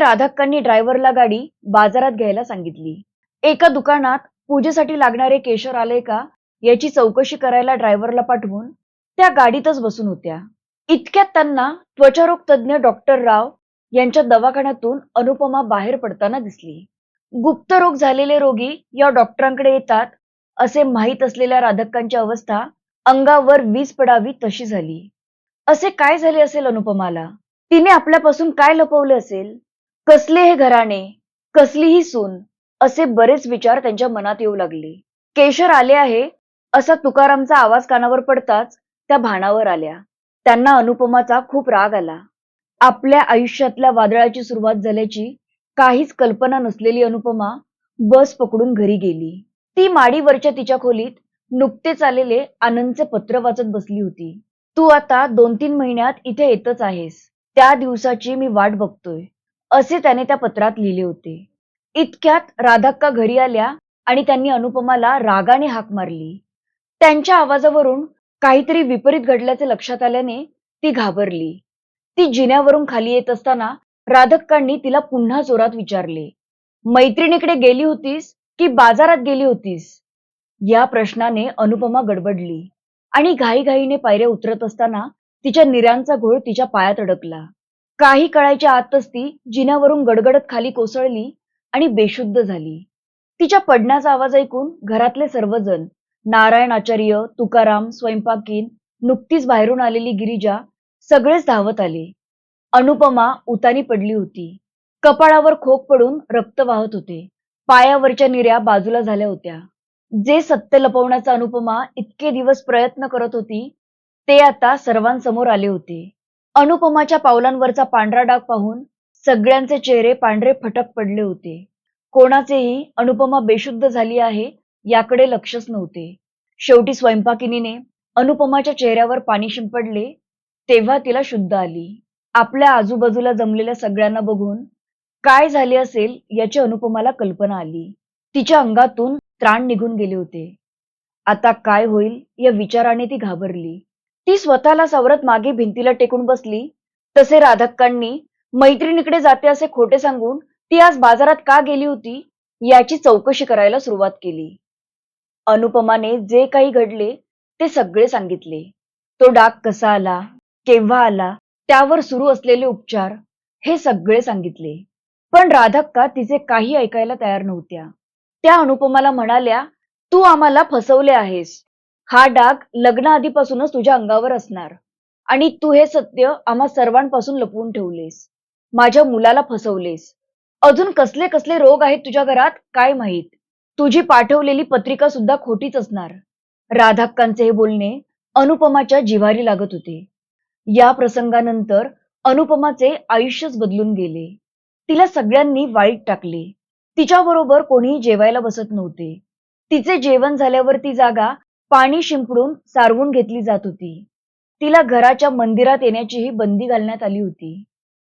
राधाक्कांनी ड्रायव्हरला गाडी बाजारात घ्यायला सांगितली. एका दुकानात पूजेसाठी लागणारे केशर आले का याची चौकशी करायला ड्रायव्हरला पाठवून त्या गाडीतच बसून होत्या. इतक्यात त्यांना त्वचारोग तज्ज्ञ डॉक्टर राव यांच्या दवाखान्यातून अनुपमा बाहेर पडताना दिसली. गुप्तरोग झालेले रोगी या डॉक्टरांकडे येतात असे माहीत असलेल्या राधक्कांची अवस्था अंगावर वीज पडावी तशी झाली. असे काय झाले असेल अनुपमाला? तिने आपल्यापासून काय लपवले असेल? कसले हे घराणे कसली ही सून असे बरेच विचार त्यांच्या मनात येऊ लागले. केशर आले आहे असा तुकारामचा आवाज कानावर पडताच त्या भानावर आल्या. त्यांना अनुपमाचा खूप राग आला. आपल्या आयुष्यातल्या वादळाची सुरुवात झाल्याची काहीच कल्पना नसलेली अनुपमा बस पकडून घरी गेली. ती माडीवरच्या तिच्या खोलीत नुकतेच आलेले आनंदचे पत्र वाचत बसली होती. तू आता दोन तीन महिन्यात इथे येतच आहेस. त्या दिवसाची मी वाट बघतोय. असे त्याने त्या पत्रात लिहिले होते. इतक्यात राधाक्का घरी आल्या आणि त्यांनी अनुपमाला रागाने हाक मारली. त्यांच्या आवाजावरून काहीतरी विपरीत घडल्याचे लक्षात आल्याने ती घाबरली. ती जिन्यावरून खाली येत असताना राधक्कांनी तिला पुन्हा जोरात विचारले मैत्रिणीकडे गेली होतीस की बाजारात गेली होतीस? या प्रश्नाने अनुपमा गडबडली आणि घाईघाईने पायऱ्या उतरत असताना तिच्या निऱ्यांचा घोळ तिच्या पायात अडकला. काही कळायच्या आतच ती जिन्यावरून गडगडत खाली कोसळली आणि बेशुद्ध झाली. तिच्या पडण्याचा आवाज ऐकून घरातले सर्वजण नारायण आचार्य तुकाराम स्वयंपाकीन नुकतीच बाहेरून आलेली गिरिजा सगळेच धावत आले. अनुपमा उतानी पडली होती. कपाळावर खोक पडून रक्त वाहत होते. पायावरच्या निर्या बाजूला झाल्या होत्या. जे सत्य लपवण्याचा अनुपमा इतके दिवस प्रयत्न करत होती ते आता सर्वांसमोर आले होते. अनुपमाच्या पावलांवरचा पांढरा डाग पाहून सगळ्यांचे चेहरे पांढरे फटक पडले होते. कोणाचेही अनुपमा बेशुद्ध झाली आहे याकडे लक्षच नव्हते. शेवटी स्वयंपाकिनीने अनुपमाच्या चेहऱ्यावर पाणी शिंपडले तेव्हा तिला शुद्ध आली. आपल्या आजूबाजूला जमलेल्या सगळ्यांना बघून काय झाले असेल याची अनुपमाला कल्पना आली. तिच्या अंगातून त्राण निघून गेले होते. आता काय होईल या विचाराने ती घाबरली. ती स्वतःला सावरत मागे भिंतीला टेकून बसली. तसे राधक्कांनी मैत्रिणीकडे जाते असे खोटे सांगून ती आज बाजारात का गेली होती याची चौकशी करायला सुरुवात केली. अनुपमाने जे काही घडले ते सगळे सांगितले. तो डाग कसा आला केव्हा आला त्यावर सुरू असलेले उपचार हे सगळे सांगितले. पण राधक्का तिचे काही ऐकायला तयार नव्हत्या. त्या अनुपमाला म्हणाल्या तू आम्हाला फसवले आहेस. हा डाग लग्नाआधीपासूनच तुझ्या अंगावर असणार. आणि तू हे सत्य आम्हा सर्वांपासून लपवून ठेवलेस. माझ्या मुलाला फसवलेस. अजून कसले कसले रोग आहेत तुझ्या घरात काय माहीत? तुझी पाठवलेली पत्रिका सुद्धा खोटीच असणार. राधाक्कांचे हे बोलणे अनुपमाच्या जिव्हारी लागत होते. या प्रसंगानंतर अनुपमाचे आयुष्यच बदलून गेले. तिला सगळ्यांनी वाईट टाकले. तिच्याबरोबर कोणीही जेवायला बसत नव्हते. तिचे जेवण झाल्यावर ती जागा पाणी शिंपडून सारवून घेतली जात होती. तिला घराच्या मंदिरात येण्याचीही बंदी घालण्यात आली होती.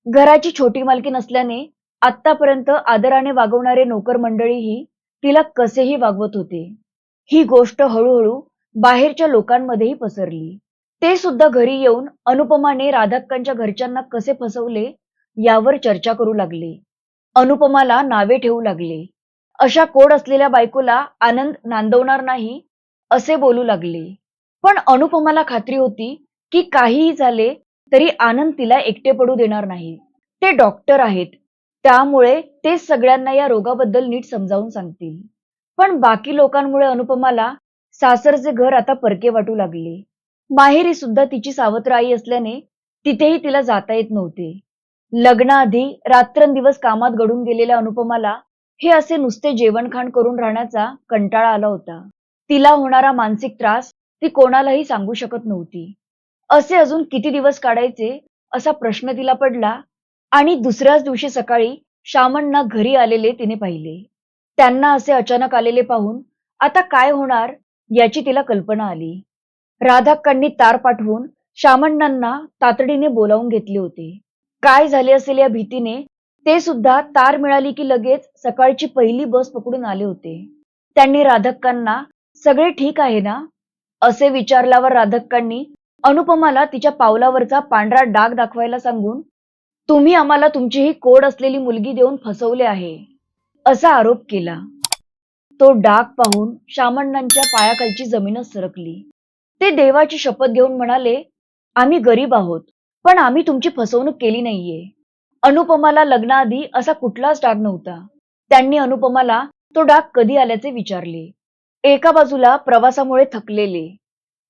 घराची छोटी मालकी नसल्याने आतापर्यंत आदराने वागवणारे नोकर मंडळीही तिला कसेही वागवत होते. ही गोष्ट हळूहळू बाहेरच्या लोकांमध्येही पसरली. ते सुद्धा घरी येऊन अनुपमाने राधाक्कांच्या घरच्यांना कसे फसवले यावर चर्चा करू लागले. अनुपमाला नावे ठेवू लागले. अशा कोड असलेल्या बायकोला आनंद नांदवणार नाही असे बोलू लागले. पण अनुपमाला खात्री होती की काहीही झाले तरी आनंद तिला एकटे पडू देणार नाही. ते डॉक्टर आहेत. त्यामुळे ते सगळ्यांना या रोगाबद्दल नीट समजावून सांगतील. पण बाकी लोकांमुळे अनुपमाला सासरचे घर आता परके वाटू लागले. माहेरी सुद्धा तिची सावत्र आई असल्याने तिथेही तिला जाता येत नव्हते. लग्नाआधी रात्रंदिवस कामात घडून गेलेल्या अनुपमाला हे असे नुसते जेवणखाण करून राहण्याचा कंटाळा आला होता. तिला होणारा मानसिक त्रास ती कोणालाही सांगू शकत नव्हती. असे अजून किती दिवस काढायचे असा प्रश्न तिला पडला आणि दुसऱ्याच दिवशी सकाळी श्यामणना घरी आलेले तिने पाहिले. त्यांना असे अचानक आलेले पाहून आता काय होणार याची तिला कल्पना आली. राधाक्कांनी तार पाठवून श्यामण्णांना तातडीने बोलावून घेतले होते. काय झाले असेल या भीतीने ते सुद्धा तार मिळाली की लगेच सकाळची पहिली बस पकडून आले होते. त्यांनी राधक्कांना सगळे ठीक आहे ना? असे विचारल्यावर राधक्कांनी अनुपमाला तिच्या पावलावरचा पांढरा डाग दाखवायला सांगून तुम्ही आम्हाला तुमची ही कोड असलेली मुलगी देऊन फसवले आहे. असा आरोप केला. तो डाग पाहून शामण्णांच्या पायाखालची जमीनच सरकली. ते देवाची शपथ घेऊन म्हणाले आम्ही गरीब आहोत पण आम्ही तुमची फसवणूक केली नाहीये. अनुपमाला लग्नाआधी असा कुठलाच डाग नव्हता. त्यांनी अनुपमाला तो डाग कधी आल्याचे विचारले. एका बाजूला प्रवासामुळे थकलेले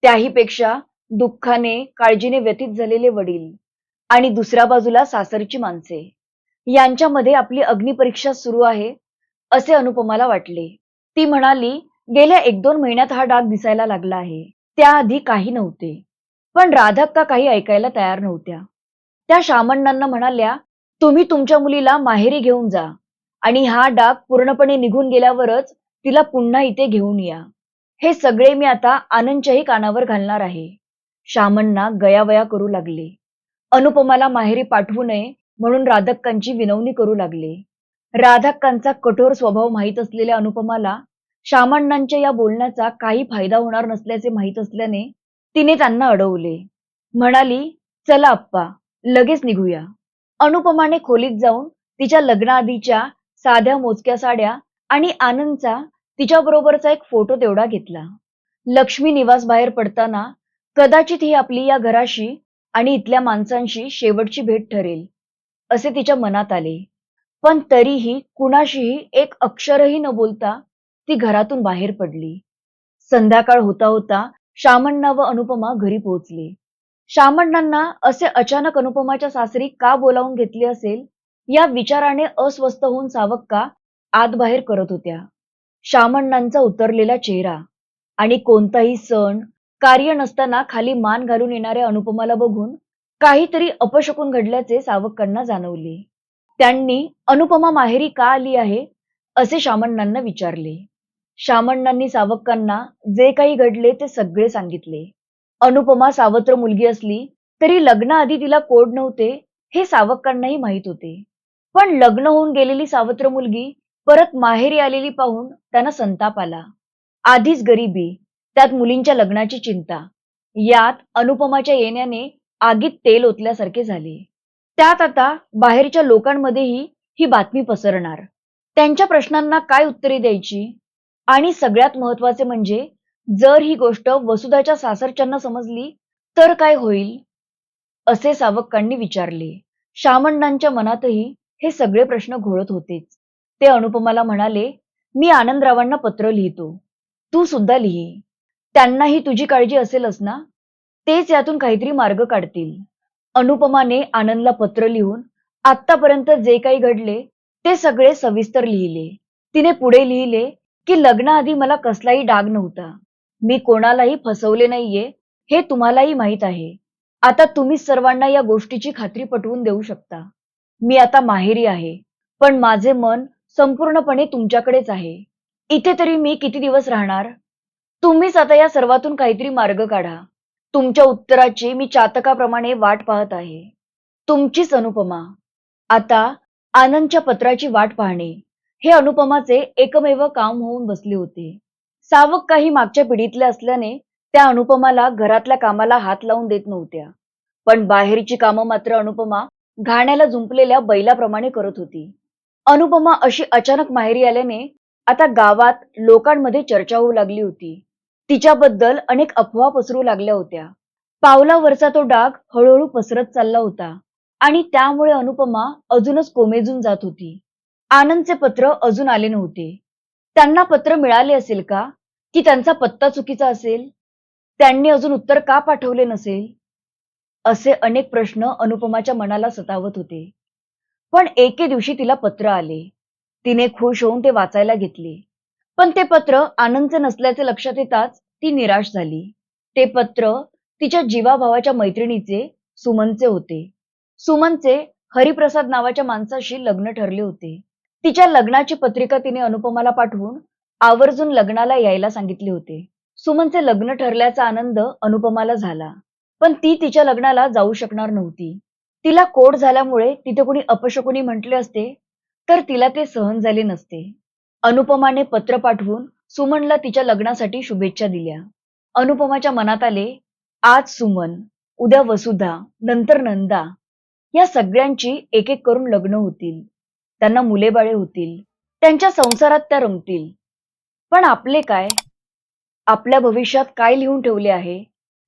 त्याही पेक्षा दुःखाने काळजीने व्यतीत झालेले वडील आणि दुसऱ्या बाजूला सासरची माणसे. यांच्यामध्ये आपली अग्निपरीक्षा सुरू आहे असे अनुपमाला वाटले. ती म्हणाली गेल्या एक दोन महिन्यात हा डाग दिसायला लागला आहे. त्याआधी काही नव्हते. पण राधक्का काही ऐकायला तयार नव्हत्या. त्या शामण्णांना म्हणाल्या तुम्ही तुमच्या मुलीला माहेरी घेऊन जा आणि हा डाग पूर्णपणे निघून गेल्यावरच तिला पुन्हा इथे घेऊन या. हे सगळे मी आता आनंदच्याही कानावर घालणार आहे. श्यामांना गयावया करू लागले. अनुपमाला माहेरी पाठवू नये म्हणून राधक्कांची विनवणी करू लागले. राधक्कांचा कठोर स्वभाव माहीत असलेल्या अनुपमाला शामण्णांच्या या बोलण्याचा काही फायदा होणार नसल्याचे माहीत असल्याने तिने त्यांना अडवले. म्हणाली चला आप्पा लगेच निघूया. अनुपमाने खोलीत जाऊन तिच्या लग्नाआधीच्या साध्या मोजक्या साड्या आणि आनंदचा तिच्याबरोबरचा एक फोटो तेवढा घेतला. लक्ष्मी निवास बाहेर पडताना कदाचित ही आपली या घराशी आणि इथल्या माणसांशी शेवटची भेट ठरेल असे तिच्या मनात आले. पण तरीही कुणाशीही एक अक्षरही न बोलता ती घरातून बाहेर पडली. संध्याकाळ होता होता शामण्णा व अनुपमा घरी पोहोचले. शामण्णांना असे अचानक अनुपमाच्या सासरी का बोलावून घेतले असेल या विचाराने अस्वस्थ होऊन सावक्का आतबाहेर करत होत्या. शामण्णांचा उतरलेला चेहरा आणि कोणताही सण कार्य नसताना खाली मान घालून येणाऱ्या अनुपमाला बघून काहीतरी अपशकून घडल्याचे सावकांना जाणवले. त्यांनी अनुपमा माहेरी का आली आहे? असे शामण्णांना विचारले. शामण्णांनी सावक्कांना जे काही घडले ते सगळे सांगितले. अनुपमा सावत्र मुलगी असली तरी लग्नाआधी तिला कोड नव्हते हे सावकांनाही माहीत होते. पण लग्न होऊन गेलेली सावत्र मुलगी परत माहेरी आलेली पाहून त्यांना संताप आला. आधीच गरिबी त्यात मुलींच्या लग्नाची चिंता यात अनुपमाच्या येण्याने आगीत तेल ओतल्यासारखे झाले. त्यात आता बाहेरच्या लोकांमध्येही ही बातमी पसरणार. त्यांच्या प्रश्नांना काय उत्तरे द्यायची? आणि सगळ्यात महत्त्वाचे म्हणजे जर ही गोष्ट वसुधाच्या सासरच्यांना समजली तर काय होईल? असे सावकांनी विचारले. शामण्णांच्या मनातही हे सगळे प्रश्न घोळत होतेच. ते अनुपमाला म्हणाले मी आनंदरावांना पत्र लिहितो. तू सुद्धा लिही. त्यांनाही तुझी काळजी असेलच ना? तेच यातून काहीतरी मार्ग काढतील. अनुपमाने आनंदला पत्र लिहून आतापर्यंत जे काही घडले ते सगळे सविस्तर लिहिले. तिने पुढे लिहिले की लग्नाआधी मला कसलाही डाग नव्हता. मी कोणालाही फसवले नाहीये हे तुम्हालाही माहीत आहे. आता तुम्ही सर्वांना या गोष्टीची खात्री पटवून देऊ शकता. मी आता माहेरी आहे. पण माझे मन संपूर्णपणे तुमच्याकडेच आहे. इथे तरी मी किती दिवस राहणार? तुम्हीच आता या सर्वातून काहीतरी मार्ग काढा. तुमच्या उत्तराची मी चातकाप्रमाणे वाट पाहत आहे. तुमचीच अनुपमा. आता आनंदच्या पत्राची वाट पाहणे. हे अनुपमाचे एकमेव काम होऊन बसले होते. सावक काही मागच्या पिढीतले असल्याने त्या अनुपमाला घरातल्या कामाला हात लावून देत नव्हत्या. पण बाहेरची कामं मात्र अनुपमा घाण्याला जुंपलेल्या बैलाप्रमाणे करत होती. अनुपमा अशी अचानक माहेरी आल्याने आता गावात लोकांमध्ये चर्चा होऊ लागली होती. तिच्याबद्दल अनेक अफवा पसरू लागल्या होत्या. पावलावरचा तो डाग हळूहळू पसरत चालला होता आणि त्यामुळे अनुपमा अजूनच कोमेजून जात होती. आनंदचे पत्र अजून आले नव्हते. त्यांना पत्र मिळाले असेल का? की त्यांचा पत्ता चुकीचा असेल? त्यांनी अजून उत्तर का पाठवले नसेल? असे अनेक प्रश्न अनुपमाच्या मनाला सतावत होते. पण एके दिवशी तिला पत्र आले. तिने खुश होऊन ते वाचायला घेतले. पण ते पत्र आनंदचे नसल्याचे लक्षात येताच ती निराश झाली. ते पत्र तिच्या जीवाभावाच्या मैत्रिणीचे सुमनचे होते. सुमनचे हरिप्रसाद नावाच्या माणसाशी लग्न ठरले होते. तिच्या लग्नाची पत्रिका तिने अनुपमाला पाठवून आवर्जून लग्नाला यायला सांगितले होते. सुमनचे लग्न ठरल्याचा आनंद अनुपमाला झाला. पण ती तिच्या लग्नाला जाऊ शकणार नव्हती. तिला कोड झाल्यामुळे तिथे कुणी अपशकुनी म्हटले असते तर तिला ते सहन झाले नसते. अनुपमाने पत्र पाठवून सुमनला तिच्या लग्नासाठी शुभेच्छा दिल्या. अनुपमाच्या मनात आले आज सुमन उद्या वसुधा नंतर नंदा या सगळ्यांची एक एक करून लग्न होतील. त्यांना मुलेबाळे होतील. त्यांच्या संसारात त्या रमतील. पण आपले काय? आपल्या भविष्यात काय लिहून ठेवले आहे?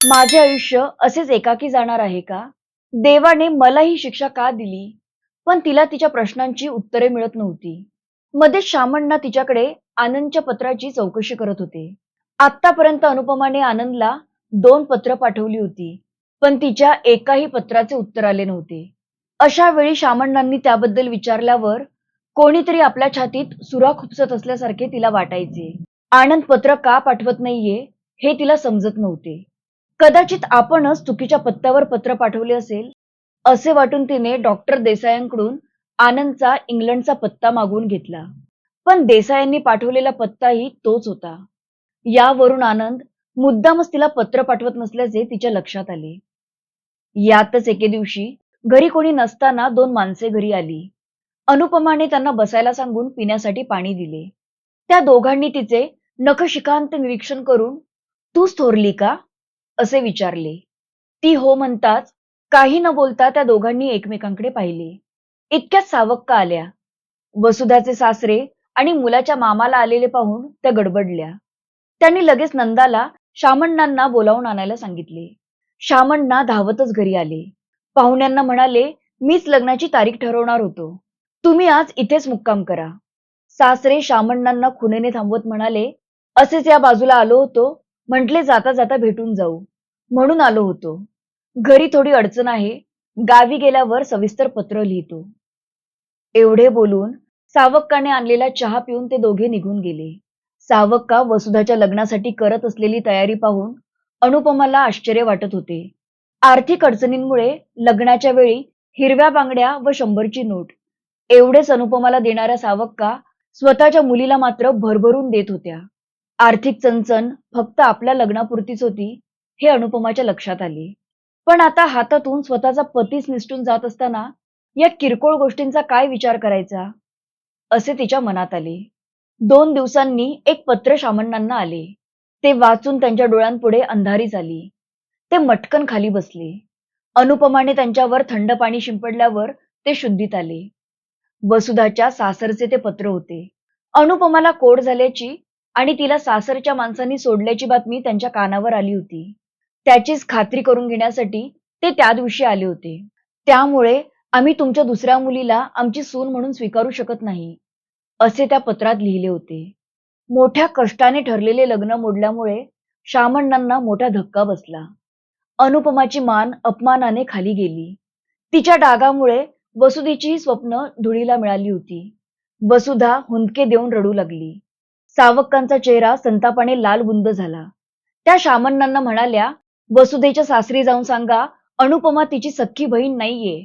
माझे आयुष्य असेच एकाकी जाणार आहे का? देवाने मला ही शिक्षा का दिली? पण तिला तिच्या प्रश्नांची उत्तरे मिळत नव्हती. मध्ये शामण्णा तिच्याकडे आनंदच्या पत्राची चौकशी करत होते. आतापर्यंत अनुपमाने आनंदला दोन पत्र पाठवली होती पण तिच्या एकाही पत्राचे उत्तर आले नव्हते. अशा वेळी शामण्णांनी त्याबद्दल विचारल्यावर कोणीतरी आपल्या छातीत सुरा खुपसत असल्यासारखे तिला वाटायचे. आनंद पत्र का पाठवत नाहीये हे तिला समजत नव्हते. कदाचित आपणच चुकीच्या पत्त्यावर पत्र पाठवले असेल असे वाटून तिने डॉक्टर देसायांकडून आनंदचा इंग्लंडचा पत्ता मागवून घेतला. पण देसायांनी पाठवलेला पत्ताही तोच होता. यावरून आनंद मुद्दामच तिला पत्र पाठवत नसल्याचे तिच्या लक्षात आले. यातच एके दिवशी घरी कोणी नसताना दोन माणसे घरी आली. अनुपमाने त्यांना बसायला सांगून पिण्यासाठी पाणी दिले. त्या दोघांनी तिचे नखशिकांत निरीक्षण करून तूच थोरली का? असे विचारले. ती हो म्हणताच काही न बोलता त्या दोघांनी एकमेकांकडे पाहिले. इतक्यात सावक्का आल्या. वसुधाचे सासरे आणि मुलाच्या मामाला आलेले पाहून त्या गडबडल्या. त्यांनी लगेच नंदाला शामण्णांना बोलावून आणायला सांगितले. शामण्णा धावतच घरी आले. पाहुण्यांना म्हणाले मीच लग्नाची तारीख ठरवणार होतो. तुम्ही आज इथेच मुक्काम करा. सासरे शामण्णांना खुनेने थांबवत म्हणाले असेच या बाजूला आलो होतो. म्हटले जाता जाता भेटून जाऊ. म्हणून आलो होतो. घरी थोडी अडचण आहे. गावी गेल्यावर सविस्तर पत्र लिहितो. एवढे बोलून सावक्काने आणलेला चहा पिऊन ते दोघे निघून गेले. सावक्का वसुधाच्या लग्नासाठी करत असलेली तयारी पाहून अनुपमाला आश्चर्य वाटत होते. आर्थिक अडचणींमुळे लग्नाच्या वेळी हिरव्या बांगड्या व शंभरची नोट. एवढेच अनुपमाला देणाऱ्या सावक्का स्वतःच्या मुलीला मात्र भरभरून देत होत्या. आर्थिक चणचण फक्त आपल्या लग्नापुरतीच होती हे अनुपमाच्या लक्षात आले. पण आता हातातून स्वतःचा पतीच निसटून जात असताना या किरकोळ गोष्टींचा काय विचार करायचा? असे तिच्या मनात आले. दोन दिवसांनी एक पत्र शामण्णांना आले. ते वाचून त्यांच्या डोळ्यांपुढे अंधारी झाली. ते मटकन खाली बसले. अनुपमाने त्यांच्यावर थंड पाणी शिंपडल्यावर ते शुद्धीत आले. वसुधाच्या सासरचे ते पत्र होते. अनुपमाला कोड झाल्याची आणि तिला सासरच्या माणसांनी सोडल्याची बातमी त्यांच्या कानावर आली होती. त्याचीच खात्री करून घेण्यासाठी ते त्या दिवशी आले होते. त्यामुळे आम्ही तुमच्या दुसऱ्या मुलीला आमची सून म्हणून स्वीकारू शकत नाही असे त्या पत्रात लिहिले होते. मोठ्या कष्टाने ठरलेले लग्न मोडल्यामुळे शामण्णांना मोठा धक्का बसला. अनुपमाची मान अपमानाने खाली गेली. तिच्या डागामुळे वसुधेची स्वप्न धुळीला मिळाली होती. वसुधा हुंदके देऊन रडू लागली. सावक्कांचा चेहरा संतापाने लाल बुंद झाला. त्या शामण्णांना म्हणाल्या वसुधेच्या सासरी जाऊन सांगा अनुपमा तिची सख्खी बहीण नाहीये.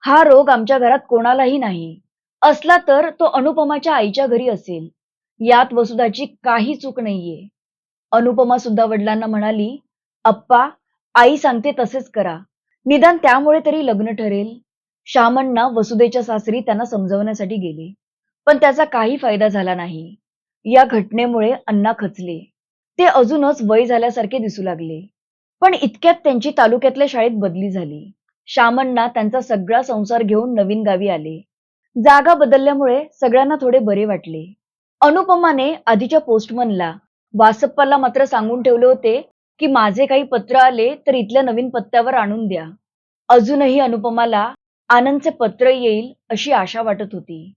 हा रोग आमच्या घरात कोणालाही नाही. असला तर तो अनुपमाच्या आईच्या घरी असेल. यात वसुधाची काही चूक नाहीये. अनुपमा सुद्धा वडिलांना म्हणाली अप्पा आई सांगते तसेच करा. निदान त्यामुळे तरी लग्न ठरेल. शामण्णा वसुधेच्या सासरी त्यांना समजवण्यासाठी गेले. पण त्याचा काही फायदा झाला नाही. या घटनेमुळे अण्णा खचले. ते अजूनच वय झाल्यासारखे दिसू लागले. पण इतक्यात त्यांची तालुक्यातल्या शाळेत बदली झाली. श्यामण्णा त्यांचा सगळा संसार घेऊन नवीन गावी आले. जागा बदलल्यामुळे सगळ्यांना थोडे बरे वाटले. अनुपमाने आधीच्या पोस्टमनला वासप्पाला मात्र सांगून ठेवले होते की माझे काही पत्र आले तर इथल्या नवीन पत्त्यावर आणून द्या. अजूनही अनुपमाला आनंदचे पत्र येईल अशी आशा वाटत होती.